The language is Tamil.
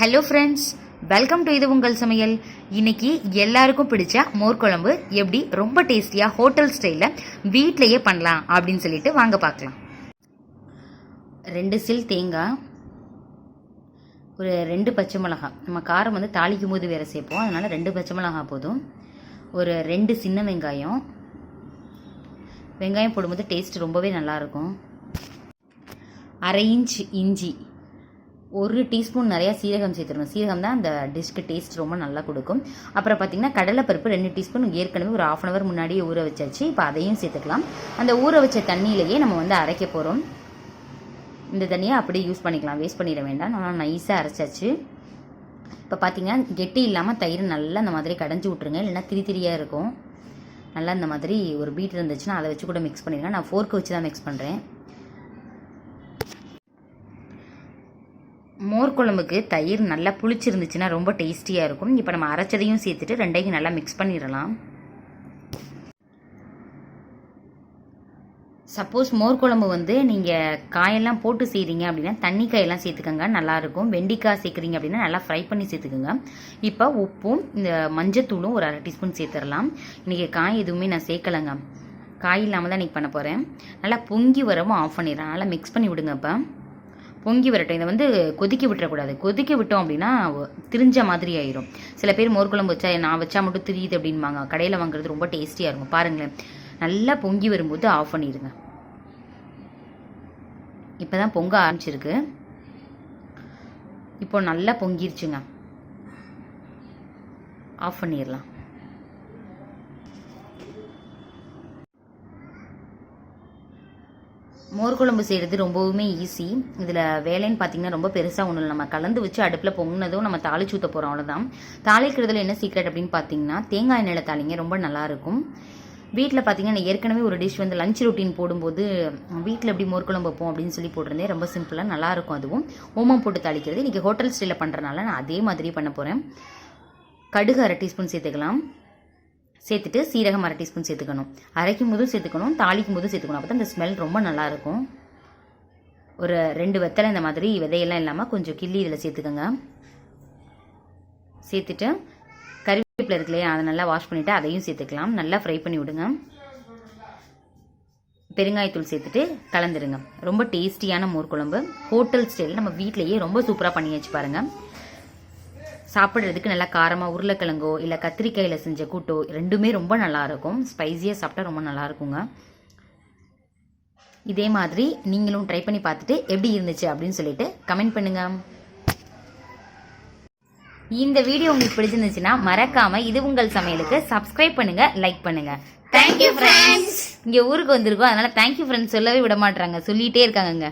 ஹலோ ஃப்ரெண்ட்ஸ் வெல்கம் டு இது உங்கள் சமையல். இன்னைக்கு எல்லாருக்கும் பிடிச்ச மோர் குழம்பு எப்படி ரொம்ப டேஸ்டியாக ஹோட்டல் ஸ்டைலில் வீட்டிலையே பண்ணலாம் அப்படின்னு சொல்லிட்டு வாங்க பார்க்கலாம். ரெண்டு சில் தேங்காய் ஒரு ரெண்டு பச்சை மிளகாய். நம்ம காரம் வந்து தாளிக்கும் போது வேறு சேர்ப்போம். அதனால் ரெண்டு பச்சை மிளகாய் போதும். ஒரு ரெண்டு சின்ன வெங்காயம். வெங்காயம் போடும்போது டேஸ்ட் ரொம்பவே நல்லாயிருக்கும் அரை இன்ச் இஞ்சி. ஒரு டீஸ்பூன் நிறையா சீரகம் சேர்த்துருணும் சீரகம் தான் அந்த டிஷ்க்கு டேஸ்ட் ரொம்ப நல்லா கொடுக்கும். அப்புறம் பார்த்தீங்கன்னா கடலைப்பருப்பு ரெண்டு டீஸ்பூன் ஏற்கனவே ஒரு ஆஃப் அன் அவர் முன்னாடியே ஊற வச்சாச்சு. இப்போ அதையும் சேர்த்துக்கலாம். அந்த ஊற வச்ச தண்ணியிலேயே நம்ம வந்து அரைக்க போகிறோம் இந்த தண்ணியை அப்படியே யூஸ் பண்ணிக்கலாம். வேஸ்ட் பண்ணிட வேண்டாம். நல்லா நைஸாக அரைச்சாச்சு. இப்போ பார்த்தீங்கன்னா கெட்டி இல்லாமல் தயிர் நல்லா இந்த மாதிரி கடைஞ்சி விட்ருங்க இல்லைன்னா திரி திரியாக இருக்கும். நல்லா இந்த மாதிரி ஒரு பீட் இருந்துச்சுன்னா அதை வச்சு கூட மிக்ஸ் பண்ணிடுங்க நான் ஃபோர்க்கு வச்சு தான் மிக்ஸ் பண்ணுறேன் மோர் குழம்புக்கு தயிர் நல்லா புளிச்சிருந்துச்சுன்னா ரொம்ப டேஸ்டியாக இருக்கும். இப்போ நம்ம அரைச்சதையும் சேர்த்துட்டு ரெண்டையும் நல்லா மிக்ஸ் பண்ணிடலாம். சப்போஸ் மோர் குழம்பு வந்து நீங்கள் காயெல்லாம் போட்டு செய்கிறீங்க அப்படின்னா தண்ணி காயெல்லாம் சேர்த்துக்கோங்க நல்லாயிருக்கும் வெண்டிக்காய் சேர்க்குறீங்க அப்படின்னா நல்லா ஃப்ரை பண்ணி சேர்த்துக்கோங்க. இப்போ உப்பும் இந்த மஞ்சத்தூளும் ஒரு அரை டீஸ்பூன் சேர்த்துடலாம். இன்றைக்கி காய் எதுவுமே நான் சேர்க்கலைங்க. காய் இல்லாமல் தான் இன்றைக்கி பண்ண போகிறேன் நல்லா பொங்கி வரவும் ஆஃப் பண்ணிடுறேன். நல்லா மிக்ஸ் பண்ணி விடுங்க இப்போ பொங்கி வரட்டும். இதை வந்து கொதிக்க விட்டுறக்கூடாது. கொதிக்க விட்டோம் அப்படின்னா திரிஞ்ச மாதிரி ஆயிரும். சில பேர் மோர் குழம்பு வச்சா நான் வச்சா மட்டும் திரியுது அப்படின்பாங்க. கடையில் வாங்குறது ரொம்ப டேஸ்டியாக இருக்கும். பாருங்களேன். நல்லா பொங்கி வரும்போது ஆஃப் பண்ணிடுங்க. இப்போ தான் பொங்க ஆரம்பிச்சிருக்கு. இப்போ நல்லா பொங்கிருச்சுங்க. ஆஃப் பண்ணிடலாம். மோர் குழம்பு செய்கிறது ரொம்பவுமே ஈஸி இதில் வேலைன்னு பார்த்தீங்கன்னா ரொம்ப பெருசாக ஒன்றும் இல்லை. நம்ம கலந்து வச்சு அடுப்பில் பொங்கினதும் நம்ம தாளிச்சு ஊற்ற போகிறோம் அவ்வளோதான் தாளிக்கிறதுல என்ன சீக்ரெட் அப்படின்னு பார்த்தீங்கன்னா தேங்காய் எண்ணெயில் தாளிங்க ரொம்ப நல்லாயிருக்கும் வீட்டில் பார்த்தீங்கன்னா ஏற்கனவே ஒரு டிஷ் வந்து லஞ்ச் ரொட்டீன் போடும்போது வீட்டில் எப்படி மோர் குழம்பு வைப்போம் அப்படின்னு சொல்லி போட்டிருந்தேன். ரொம்ப சிம்பிளாக நல்லாயிருக்கும் அதுவும். ஓமம் போட்டு தாளிக்கிறது. இன்றைக்கி ஹோட்டல் ஸ்டைலில் பண்ணுறனால நான் அதே மாதிரி பண்ண போகிறேன் கடுகு அரை டீஸ்பூன் சேர்த்துக்கலாம். சேர்த்துட்டு சீரகம் அரை டீஸ்பூன் சேர்த்துக்கணும். அரைக்கும் போதும் சேர்த்துக்கணும் தாளிக்கும் போதும் சேர்த்துக்கணும். அப்போ தான் இந்த ஸ்மெல் ரொம்ப நல்லாயிருக்கும். ஒரு ரெண்டு வெத்தலை இந்த மாதிரி விதையெல்லாம் இல்லாமல் கொஞ்சம் கிள்ளி இதில் சேர்த்துக்கோங்க. சேர்த்துட்டு கறிவேப்பிலை இருக்கு இல்லையா அதை நல்லா வாஷ் பண்ணிவிட்டு அதையும் சேர்த்துக்கலாம். நல்லா ஃப்ரை பண்ணி விடுங்க. பெருங்காயத்தூள் சேர்த்துட்டு கலந்துருங்க. ரொம்ப டேஸ்டியான மோர் குழம்பு. ஹோட்டல் ஸ்டைல் நம்ம வீட்லேயே ரொம்ப சூப்பராக பண்ணி வச்சு பாருங்கள் சாப்பிட்றதுக்கு நல்லா காரமாக உருளைக்கிழங்கோ இல்லை கத்திரிக்காயில் செஞ்ச கூட்டோ ரெண்டுமே ரொம்ப நல்லாயிருக்கும் ஸ்பைஸியாக சாப்பிட்டா ரொம்ப நல்லா இருக்குங்க. இதே மாதிரி நீங்களும் ட்ரை பண்ணி பார்த்துட்டு எப்படி இருந்துச்சு அப்படின்னு சொல்லிட்டு கமெண்ட் பண்ணுங்க. இந்த வீடியோ உங்களுக்கு பிடிச்சிருந்துச்சுன்னா மறக்காம இது உங்கள் சமையலுக்கு சப்ஸ்கிரைப் பண்ணுங்க லைக் பண்ணுங்க. தேங்க்யூ ஃப்ரெண்ட்ஸ் இங்க ஊருக்கு வந்திருக்கோம். அதனால தேங்க்யூ ஃப்ரெண்ட்ஸ் சொல்லவே விட மாட்டாங்க சொல்லிட்டே இருக்காங்க